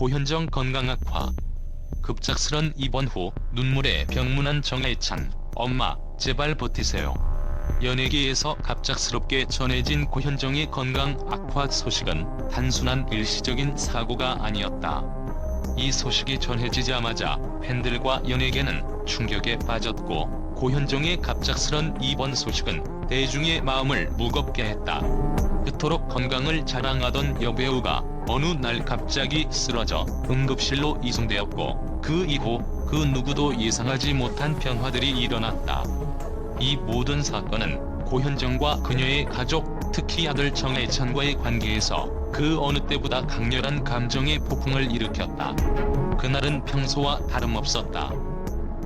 고현정 건강 악화. 급작스런 입원 후 눈물에 병문안 정혜찬. 엄마, 제발 버티세요. 연예계에서 갑작스럽게 전해진 고현정의 건강 악화 소식은 단순한 일시적인 사고가 아니었다. 이 소식이 전해지자마자 팬들과 연예계는 충격에 빠졌고 고현정의 갑작스런 입원 소식은 대중의 마음을 무겁게 했다. 그토록 건강을 자랑하던 여배우가 어느 날 갑자기 쓰러져 응급실로 이송되었고 그 이후 그 누구도 예상하지 못한 변화들이 일어났다. 이 모든 사건은 고현정과 그녀의 가족, 특히 아들 정혜찬과의 관계에서 그 어느 때보다 강렬한 감정의 폭풍을 일으켰다. 그날은 평소와 다름없었다.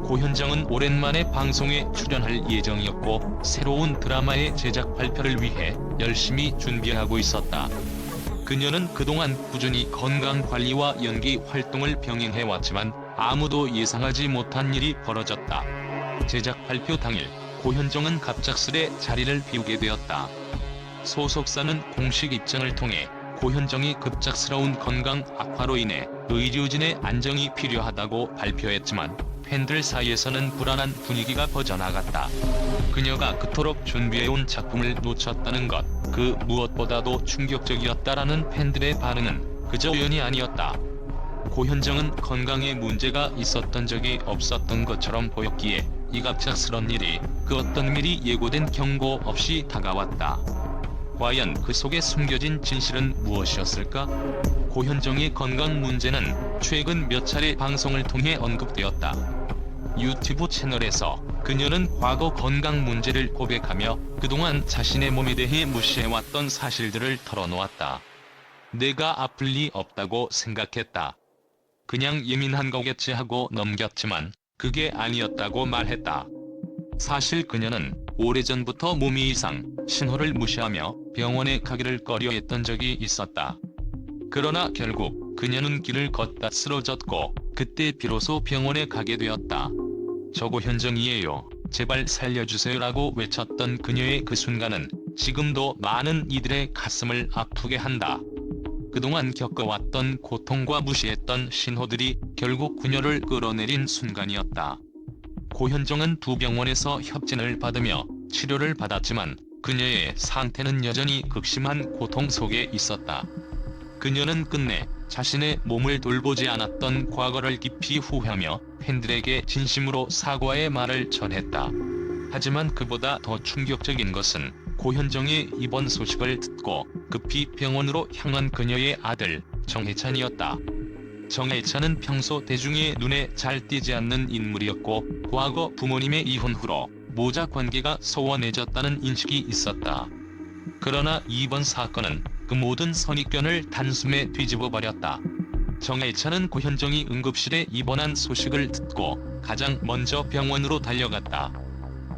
고현정은 오랜만에 방송에 출연할 예정이었고 새로운 드라마의 제작 발표를 위해 열심히 준비하고 있었다. 그녀는 그동안 꾸준히 건강관리와 연기 활동을 병행해왔지만 아무도 예상하지 못한 일이 벌어졌다. 제작 발표 당일 고현정은 갑작스레 자리를 비우게 되었다. 소속사는 공식 입장을 통해 고현정이 급작스러운 건강 악화로 인해 의료진의 안정이 필요하다고 발표했지만 팬들 사이에서는 불안한 분위기가 퍼져나갔다. 그녀가 그토록 준비해온 작품을 놓쳤다는 것, 그 무엇보다도 충격적이었다라는 팬들의 반응은 그저 우연이 아니었다. 고현정은 건강에 문제가 있었던 적이 없었던 것처럼 보였기에 이 갑작스런 일이 그 어떤 일이 예고된 경고 없이 다가왔다. 과연 그 속에 숨겨진 진실은 무엇이었을까? 고현정의 건강 문제는 최근 몇 차례 방송을 통해 언급되었다. 유튜브 채널에서 그녀는 과거 건강 문제를 고백하며 그동안 자신의 몸에 대해 무시해왔던 사실들을 털어놓았다. 내가 아플 리 없다고 생각했다. 그냥 예민한 거겠지 하고 넘겼지만 그게 아니었다고 말했다. 사실 그녀는 오래전부터 몸이 이상, 신호를 무시하며 병원에 가기를 꺼려했던 적이 있었다. 그러나 결국 그녀는 길을 걷다 쓰러졌고 그때 비로소 병원에 가게 되었다. 저고 현정이에요. 제발 살려주세요라고 외쳤던 그녀의 그 순간은 지금도 많은 이들의 가슴을 아프게 한다. 그동안 겪어왔던 고통과 무시했던 신호들이 결국 그녀를 끌어내린 순간이었다. 고현정은 두 병원에서 협진을 받으며 치료를 받았지만 그녀의 상태는 여전히 극심한 고통 속에 있었다. 그녀는 끝내 자신의 몸을 돌보지 않았던 과거를 깊이 후회하며 팬들에게 진심으로 사과의 말을 전했다. 하지만 그보다 더 충격적인 것은 고현정의 입원 소식을 듣고 급히 병원으로 향한 그녀의 아들 정혜찬이었다. 정혜찬은 평소 대중의 눈에 잘 띄지 않는 인물이었고 과거 부모님의 이혼 후로 모자 관계가 소원해졌다는 인식이 있었다. 그러나 이번 사건은 그 모든 선입견을 단숨에 뒤집어 버렸다. 정혜찬은 고현정이 응급실에 입원한 소식을 듣고 가장 먼저 병원으로 달려갔다.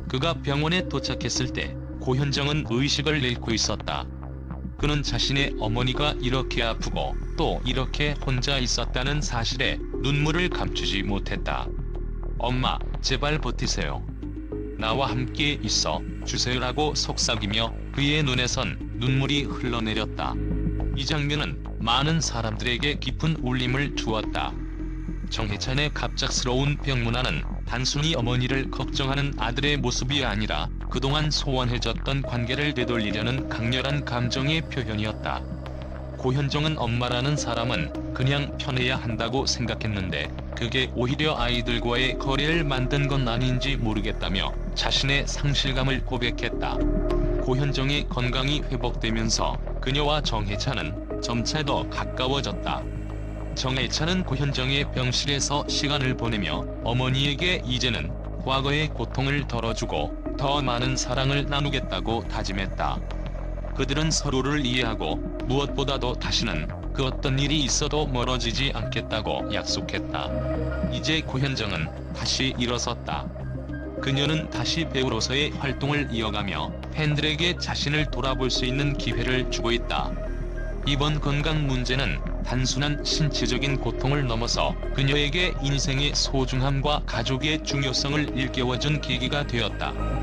그가 병원에 도착했을 때 고현정은 의식을 잃고 있었다. 그는 자신의 어머니가 이렇게 아프고 또 이렇게 혼자 있었다는 사실에 눈물을 감추지 못했다. 엄마, 제발 버티세요. 나와 함께 있어 주세요라고 속삭이며 그의 눈에선 눈물이 흘러내렸다. 이 장면은 많은 사람들에게 깊은 울림을 주었다. 정혜찬의 갑작스러운 병문안은 단순히 어머니를 걱정하는 아들의 모습이 아니라 그동안 소원해졌던 관계를 되돌리려는 강렬한 감정의 표현이었다. 고현정은 엄마라는 사람은 그냥 편해야 한다고 생각했는데 그게 오히려 아이들과의 거리를 만든 건 아닌지 모르겠다며 자신의 상실감을 고백했다. 고현정의 건강이 회복되면서 그녀와 정혜찬은 점차 더 가까워졌다. 정혜찬은 고현정의 병실에서 시간을 보내며 어머니에게 이제는 과거의 고통을 덜어주고 더 많은 사랑을 나누겠다고 다짐했다. 그들은 서로를 이해하고 무엇보다도 다시는 그 어떤 일이 있어도 멀어지지 않겠다고 약속했다. 이제 고현정은 다시 일어섰다. 그녀는 다시 배우로서의 활동을 이어가며 팬들에게 자신을 돌아볼 수 있는 기회를 주고 있다. 이번 건강 문제는 단순한 신체적인 고통을 넘어서 그녀에게 인생의 소중함과 가족의 중요성을 일깨워준 계기가 되었다.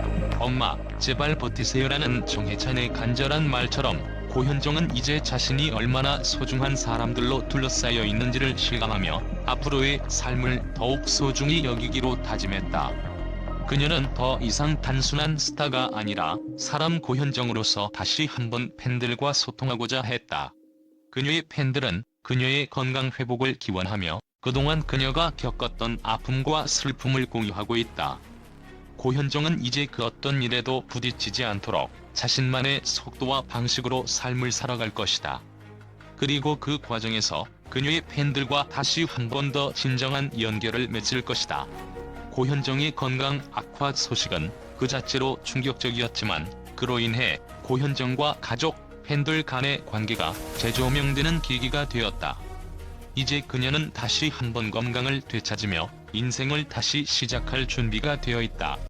엄마, 제발 버티세요라는 정혜찬의 간절한 말처럼 고현정은 이제 자신이 얼마나 소중한 사람들로 둘러싸여 있는지를 실감하며 앞으로의 삶을 더욱 소중히 여기기로 다짐했다. 그녀는 더 이상 단순한 스타가 아니라 사람 고현정으로서 다시 한번 팬들과 소통하고자 했다. 그녀의 팬들은 그녀의 건강 회복을 기원하며 그동안 그녀가 겪었던 아픔과 슬픔을 공유하고 있다. 고현정은 이제 그 어떤 일에도 부딪히지 않도록 자신만의 속도와 방식으로 삶을 살아갈 것이다. 그리고 그 과정에서 그녀의 팬들과 다시 한 번 더 진정한 연결을 맺을 것이다. 고현정의 건강 악화 소식은 그 자체로 충격적이었지만 그로 인해 고현정과 가족, 팬들 간의 관계가 재조명되는 계기가 되었다. 이제 그녀는 다시 한 번 건강을 되찾으며 인생을 다시 시작할 준비가 되어 있다.